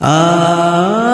아.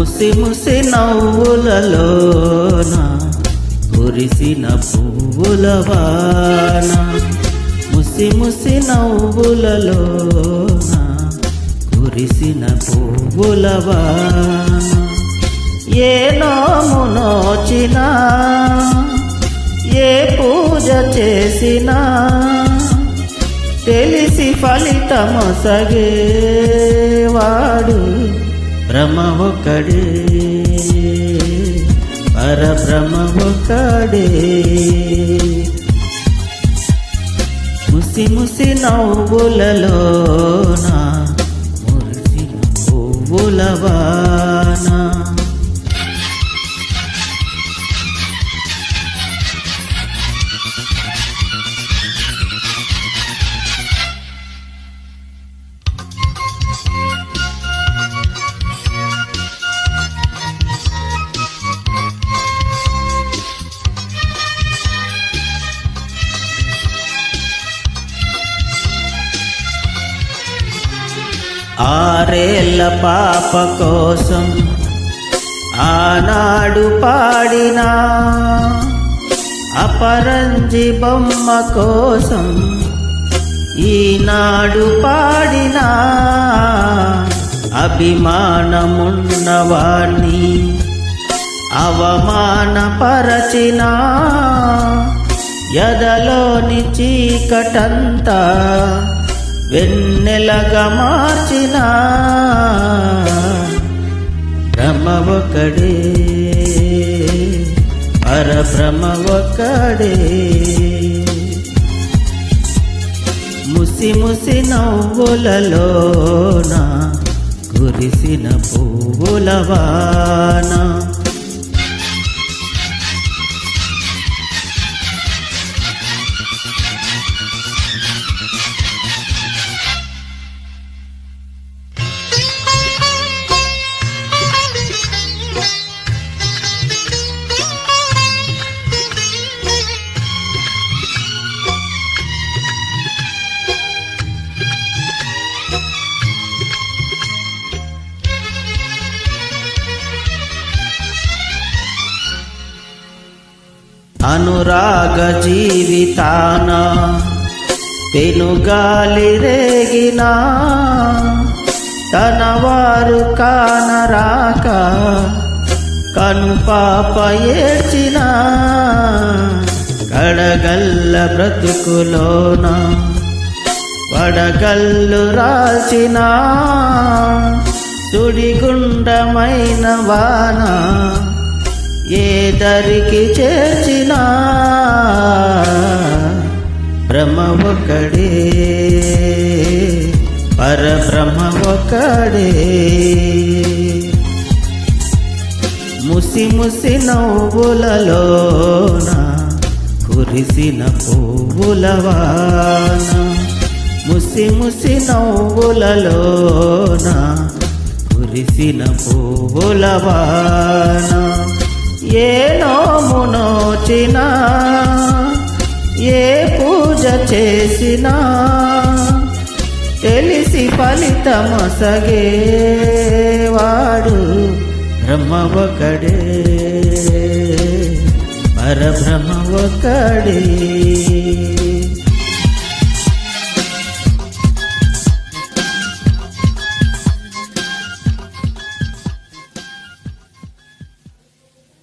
ముసి ముసి నవ్వులలోన కురిసిన పువ్వుల వాన. ముసి ముసి నవ్వులలోన కురిసిన పువ్వుల వాన. ఏ నోమునోచిన ఏ పూజ చేసినా తెలిసి ఫలితమసగే బ్రహ్మ ఒక్కడే పరబ్రహ్మ ఒక్కడే ముసి ముసి నవ్వులలోన మురిసిన పువ్వులవా? ఆరేళ్ళ పాప కోసం ఆనాడు పాడినా అపరంజి బొమ్మ కోసం ఈనాడు పాడినా అభిమానమున్నవాణ్ణి అవమానపరచినా ఎదలోని చీకటంతా వెన్నెలగా మార్చిన బ్రహ్మ ఒకడే పరబ్రహ్మ ఒకడే ముసి ముసి నవ్వులలోన కురిసిన పువ్వులవానా అనురాగ జీవితాన పెనుగాలి రేగినా తన వారు కానరాక కను పాప ఏడ్చిన కడగల్ల బ్రతుకులోన వడగల్లు రాల్చిన సుడిగుండమైన వానా ఏ దరికి చేర్చినా బ్రహ్మ ఒకడే పరబ్రహ్మ ఒకడే ముసి ముసి నవ్వులలోన కురిసిన పువ్వులవాన ముసి ముసి నవ్వులలోన కురిసిన పువ్వులవాన ఏ నోమునోచినా ఏ పూజ చేసినా తెలిసి ఫలితమొసగేవాడు బ్రహ్మ ఒకడే పరబ్రహ్మ ఒకడే